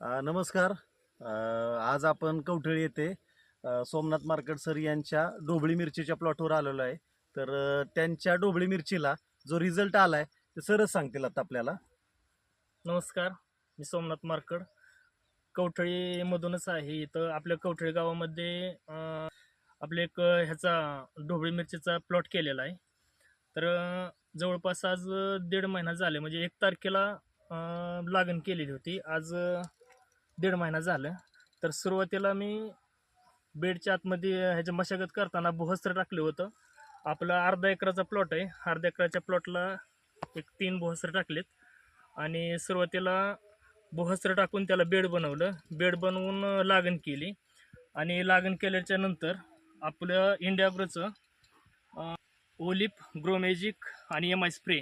नमस्कार. आज आपण कवठळी येथे सोमनाथ मार्केट सर यांच्या डोबळी मिरचीच्या प्लॉटवर आलेलो आहे. तर त्यांच्या डोबळी मिरचीला जो रिझल्ट आलाय ते सरच सांगतील आता आपल्याला. नमस्कार. मी सोमनाथ मार्कड कवठळीमधूनच आहे. इथं आपल्या कवठळी गावामध्ये आपले एक ह्याचा ढोबळी मिरचीचा प्लॉट केलेला आहे. तर जवळपास आज दीड महिना झाले. म्हणजे एक तारखेला लागण केलेली होती. आज दीड महिना झालं. तर सुरुवातीला मी बेडच्या आतमध्ये ह्याच्या मशागत करताना बोहस्त्र टाकलं होतं. आपला अर्धा एकराचा प्लॉट आहे. अर्धा एकराच्या प्लॉटला एक तीन भुहस्त्र टाकलेत. आणि सुरुवातीला बोहस्त्र टाकून त्याला बेड बनवलं. बेड बनवून लागण केली. आणि लागण केल्याच्यानंतर आपलं इंडियाग्रोचं ओलिप ग्रोमेजिक आणि एम आय स्प्रे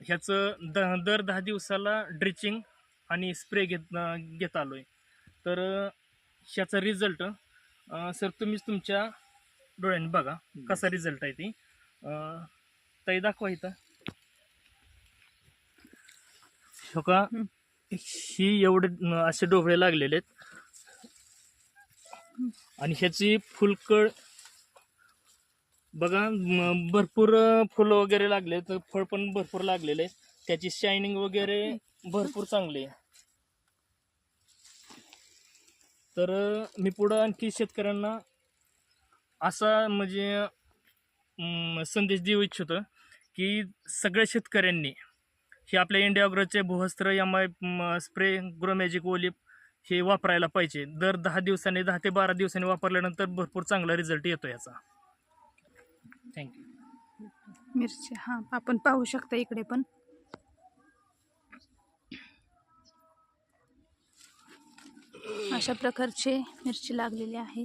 ह्याचं द दर दहा दिवसाला ड्रिचिंग आणि स्प्रे घेत घेत आलो आहे तर ह्याचा रिझल्ट सर तुम्हीच तुमच्या डोळ्यांनी बघा कसा रिझल्ट आहे ती. ताई दाखवा इथं. हो का? ही एवढे असे डोबळे लागलेले आहेत. आणि ह्याची फुलकळ बघा भरपूर फुलं वगैरे लागले तर फळ पण भरपूर लागलेले आहे त्याची शायनिंग वगैरे भरपूर चांगली आहे. तर मी पुढं आणखी शेतकऱ्यांना असा म्हणजे संदेश देऊ इच्छितो की सगळ्या शेतकऱ्यांनी हे आपल्या इंडियाग्रजचे भूहस्त्र एम आय स्प्रे ग्रोमॅजिक ओलिप हे वापरायला पाहिजे. दर दहा दिवसांनी दहा ते बारा दिवसांनी वापरल्यानंतर भरपूर चांगला रिझल्ट येतो याचा. थँक्यू मिरची हां आपण पाहू शकता इकडे पण. अशा प्रकारचे मिरची लागलेली आहे.